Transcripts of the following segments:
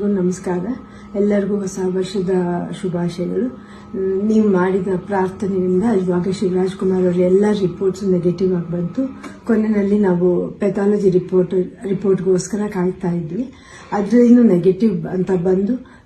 ನಮಸ್ಕಾರ. ಎಲ್ಲರಿಗೂ ಹೊಸ ವರ್ಷದ ಶುಭಾಶಯಗಳು. ನೀವು ಮಾಡಿದ ಪ್ರಾರ್ಥನೆಯಿಂದ ಇವಾಗ ಶಿವರಾಜ್ ಕುಮಾರ್ ಅವರ ಎಲ್ಲ ರಿಪೋರ್ಟ್ಸ್ ನೆಗೆಟಿವ್ ಆಗಿ ಬಂತು. ಕೊನೆಯಲ್ಲಿ ನಾವು ಪೆಥಾಲಜಿ ರಿಪೋರ್ಟ್ ರಿಪೋರ್ಟ್ಗೋಸ್ಕರ ಕಾಯ್ತಾ ಇದ್ವಿ. ಅದರಿಂದ ನೆಗೆಟಿವ್ ಅಂತ ಬಂದು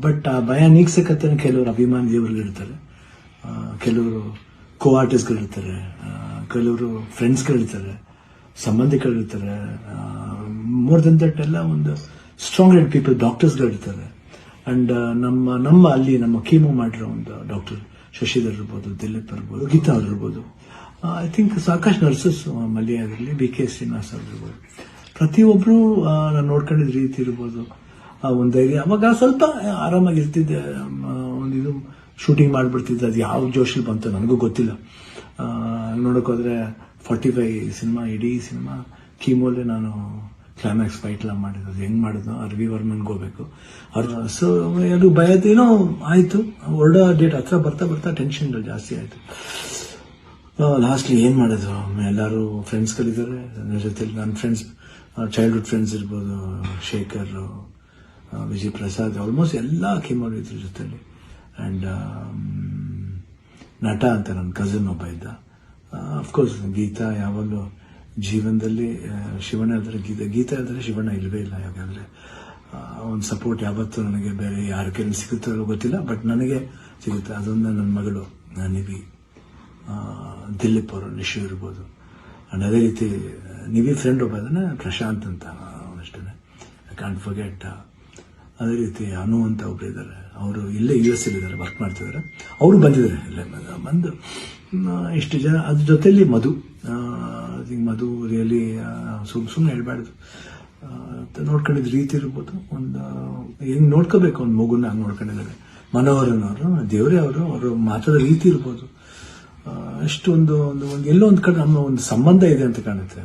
ಬಟ್ ಆ ಭಯ ನೀಗ್ಸಕತ್ತೆ ಕೆಲವರು ಅಭಿಮಾನಿ ದೇವರುಗಳು ಇರ್ತಾರೆ. ಕೆಲವರು ಕೋ ಆರ್ಟಿಸ್ಟ್ಗಳು ಇರ್ತಾರೆ. ಆ, ಕೆಲವರು ಫ್ರೆಂಡ್ಸ್ಗಳು ಇರ್ತಾರೆ. ಸಂಬಂಧಿಕರು ಇರ್ತಾರೆ. ಮೋರ್ ದನ್ ದಟ್ ಎಲ್ಲ ಒಂದು ಸ್ಟ್ರಾಂಗ್ ಹೆಡ್ ಪೀಪಲ್ ಡಾಕ್ಟರ್ಸ್ಗಳಿರ್ತಾರೆ ಅಂಡ್ ನಮ್ಮ ನಮ್ಮ ಅಲ್ಲಿ ನಮ್ಮ ಕೀಮೋ ಮಾಡಿರೋ ಒಂದು ಡಾಕ್ಟರ್ ಶಶಿಧರ್ ಇರ್ಬೋದು ದಿಲೀಪ್ ಇರ್ಬೋದು ಗೀತಾ ಅವ್ರು ಇರ್ಬೋದು. ಐ ಥಿಂಕ್ ಸಾಕಷ್ಟು ನರ್ಸಸ್ ಮಲ್ಯ ಆಗಿರಲಿ ಬಿ ಕೆ ಶ್ರೀನಿವಾಸ್ ಅವ್ರು ಇರ್ಬೋದು. ಪ್ರತಿಯೊಬ್ಬರು ನಾನು ನೋಡ್ಕೊಂಡಿದ್ದ ರೀತಿ ಇರ್ಬೋದು. ಒಂದು ಧೈರ್ಯ ಅವಾಗ ಸ್ವಲ್ಪ ಆರಾಮಾಗಿ ಇರ್ತಿದ್ದೆ. ಆ, ಒಂದು ಇದು ಶೂಟಿಂಗ್ ಮಾಡಿಬಿಡ್ತಿದ್ದೆ. ಅದು ಯಾವ ಜೋಶಲ್ಲಿ ಬಂತು ನನಗೂ ಗೊತ್ತಿಲ್ಲ. ನೋಡೋಕ್ಕೋದ್ರೆ ಫಾರ್ಟಿ ಫೈ ಸಿನಿಮಾ ಇಡೀ ಸಿನಿಮಾ ಕೀಮೋಲೆ ನಾನು ಕ್ಲೈಮ್ಯಾಕ್ಸ್ ಫೈಟ್ ಎಲ್ಲ ಮಾಡಿದ್ದು. ಅದು ಹೆಂಗೆ ಮಾಡಿದ್ನು ಅರ್ವಿ ವರ್ಮನ್ಗೆ ಹೋಗ್ಬೇಕು. ಅವ್ರು ಸೊ ಅದು ಭಯದೇನೋ ಆಯಿತು. ಹೊರಡೋ ಡೇಟ್ ಹತ್ರ ಬರ್ತಾ ಬರ್ತಾ ಟೆನ್ಷನ್ ಜಾಸ್ತಿ ಆಯಿತು. ಲಾಸ್ಟ್ಲಿ ಏನು ಮಾಡಿದ್ರು? ಎಲ್ಲರೂ ಫ್ರೆಂಡ್ಸ್ಗಳಿದ್ದಾರೆ ನನ್ನ ಜೊತೆಲಿ ನನ್ನ ಫ್ರೆಂಡ್ಸ್ ಚೈಲ್ಡ್ಹುಡ್ ಫ್ರೆಂಡ್ಸ್ ಇರ್ಬೋದು ಶೇಖರ್ ಆ, ವಿಜಯ್ ಪ್ರಸಾದ್ ಆಲ್ಮೋಸ್ಟ್ ಎಲ್ಲ ಇದ್ರ ಜೊತೆಯಲ್ಲಿ ಆ್ಯಂಡ್ ನಟ ಅಂತ ನನ್ನ ಕಸಿನ್ ಒಬ್ಬ ಇದ್ದ. ಅಫ್ಕೋರ್ಸ್ ಗೀತಾ ಯಾವಾಗಲೂ ಜೀವನದಲ್ಲಿ ಶಿವಣ್ಣ ಆದರೆ ಗೀತಾ ಗೀತಾ ಆದರೆ ಶಿವಣ್ಣ ಇಲ್ಲವೇ ಇಲ್ಲ ಯಾಕಂದ್ರೆ ಒಂದು ಸಪೋರ್ಟ್ ಯಾವತ್ತೂ ನನಗೆ ಬೇರೆ ಯಾರ ಕೈಲಿ ಸಿಗುತ್ತೋ ಗೊತ್ತಿಲ್ಲ ಬಟ್ ನನಗೆ ಸಿಗುತ್ತೆ. ಅದೊಂದು ನನ್ನ ಮಗಳು ನಿವಿ ದಿಲೀಪ್ ಅವರು, ನಿಶು ಇರ್ಬೋದು. ಆ್ಯಂಡ್ ಅದೇ ರೀತಿ ನಿವಿ ಫ್ರೆಂಡ್ ಒಬ್ಬ ಅದನ್ನ ಪ್ರಶಾಂತ್ ಅಂತ ಅವನಷ್ಟೇ ಐ ಕಾಂಟ್ ಫರ್ಗೆಟ್ ಅದೇ ರೀತಿ ಅನು ಅಂತ ಒಬ್ರು ಇದ್ದಾರೆ. ಅವರು ಇಲ್ಲೇ ಯು ಎಸ್ ಇದ್ದಾರೆ ವರ್ಕ್ ಮಾಡ್ತಿದ್ದಾರೆ. ಅವರು ಬಂದಿದ್ದಾರೆ ಇಲ್ಲೇ, ಬಂದ- ಇಷ್ಟು ಜನ, ಅದ್ರ ಜೊತೆಯಲ್ಲಿ ಮಧು ಮಧು ರಿಯಲಿ ಸುಮ್ ಸುಮ್ಮನೆ ಹೇಳ್ಬಾರ್ದು. ನೋಡ್ಕೊಂಡಿದ್ದ ರೀತಿ ಇರ್ಬೋದು. ಒಂದು, ಹೆಂಗ್ ನೋಡ್ಕೋಬೇಕು ಒಂದು ಮಗುನ ಹಂಗೆ ನೋಡ್ಕೊಂಡಿದ್ದಾರೆ. ಮನೋಹರನ್ ಅವರು ದೇವರೇ ಅವರು ಅವರು ಮಾತಾಡೋ ರೀತಿ ಇರ್ಬೋದು. ಅಷ್ಟೊಂದು ಅಷ್ಟು ಒಂದು ಒಂದು, ಎಲ್ಲೋ ಒಂದು ಕಡೆ ನಮ್ಮ ಒಂದು ಸಂಬಂಧ ಇದೆ ಅಂತ ಕಾಣುತ್ತೆ.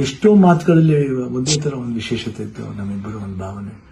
ಎಷ್ಟೋ ಮಾತುಗಳಲ್ಲಿ ಒಂದೇ ತರ ಒಂದು ವಿಶೇಷತೆ ಇತ್ತು, ನಮ್ಮಿಬ್ಬರು ಒಂದು ಭಾವನೆ.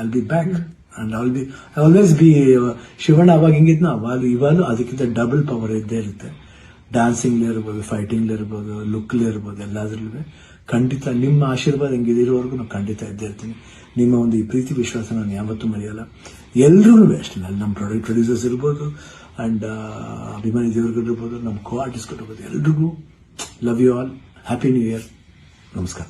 I'll be back and all be always be Shivanna ಅವಾಗ ಹೆಂಗಿದ್ನೋ ಅವಾಗ ಇವಾಗ ಅದಕ್ಕಿಂತ ಡಬಲ್ ಪವರ್ ಇದ್ದೇ ಇರುತ್ತೆ. ಡಾನ್ಸಿಂಗ್ ಇರ್ಬೋದು ಫೈಟಿಂಗ್ ಇರ್ಬೋದು ಲುಕ್ ಇರ್ಬೋದು ಎಲ್ಲಾದ್ರೂ ಖಂಡಿತ ನಿಮ್ಮ ಆಶೀರ್ವಾದ ಹಿಂಗಿದಿರೋವರೆಗೂ ನಾನು ಖಂಡಿತ ಇದ್ದೇ ಇರ್ತೀನಿ. ನಿಮ್ಮ ಒಂದು ಈ ಪ್ರೀತಿ ವಿಶ್ವಾಸ ನಾನು ಯಾವತ್ತೂ ಮರೆಯಲ್ಲ. ಎಲ್ರಿಗೂ ಅಷ್ಟೇ ಅಲ್ಲಿ. ನಮ್ಮ ಪ್ರಾಡಕ್ಟ್ ಪ್ರೊಡ್ಯೂಸರ್ಸ್ ಇರ್ಬೋದು ಅಂಡ್ ಅಭಿಮಾನಿ ದೇವರುಗಳು ಇರ್ಬೋದು, ನಮ್ಮ ಕೋ ಆರ್ಟಿಸ್ಟ್ಗಳು ಇರ್ಬೋದು, ಎಲ್ರಿಗೂ love you all happy new year ನಮಸ್ಕಾರ.